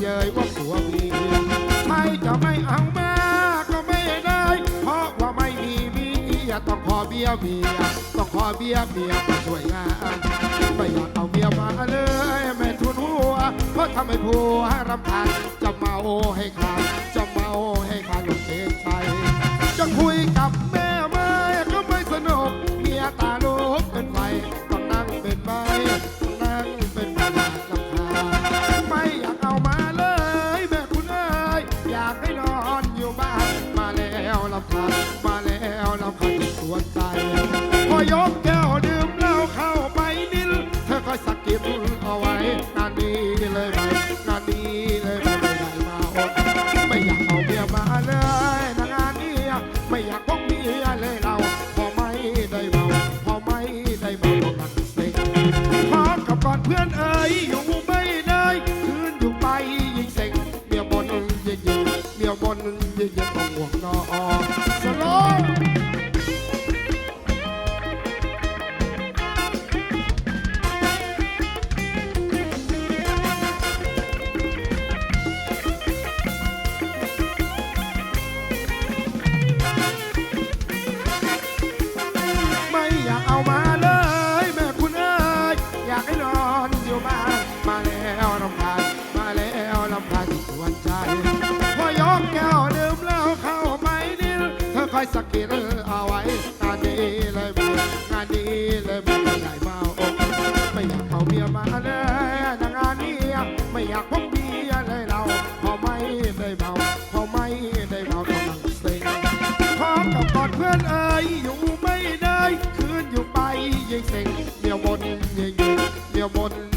เย้ยว่าผัวมีเมียใครจะไม่เอาแม่ก็ไม่ได้ เพราะว่าไม่มีเมียต้องขอเบี้ยเมียต้องขอเบี้ยเมียมาช่วยงานไม่อยากเอาเมียมาเลยแม่ทุนหัวเพราะทำให้ผัวรำคาญจะมาให้ขาดจะ ล้วลำคาญมาแล้วลำคาญสวนใจ พอยกแก้วดื่มเหล้าเข้าไปนิดเธอก็สะกิดเอาไว้งานนี้เลยไหมงานนี้เลยไหมไม่ได้มาอดไม่อยากเอาเมียมาเลยนะงานนี้ไม่อยากพกเมียเลยเราพอไม่ได้เมาพอไม่ได้เมาต้องรักเซ็งขอกับก่อนเพื่อนเอ๋ยอยู่ มาแล้วลำพานมาแล้วลำพานสวนใจ พอยกแก้วดื่มเหล้าเข้าไปนิดเธอคอยสกิดเอาไว้งานนี้เลยไม่งานนี้เลยไม่ได้เมาอกไม่อยากเอาเมียมาเลยนะงานนี้ไม่อยากพบเมียเลยเราพอไม่ได้เมาพอไม่ได้เมาต้องนั่งเซ็งขอกับกอดเพื่อนเอ่ยอยู่ไม่ได้ คืนอยู่ไปยิ่งเซ็งเมียวบนยิ่งยิ่งเมียวบน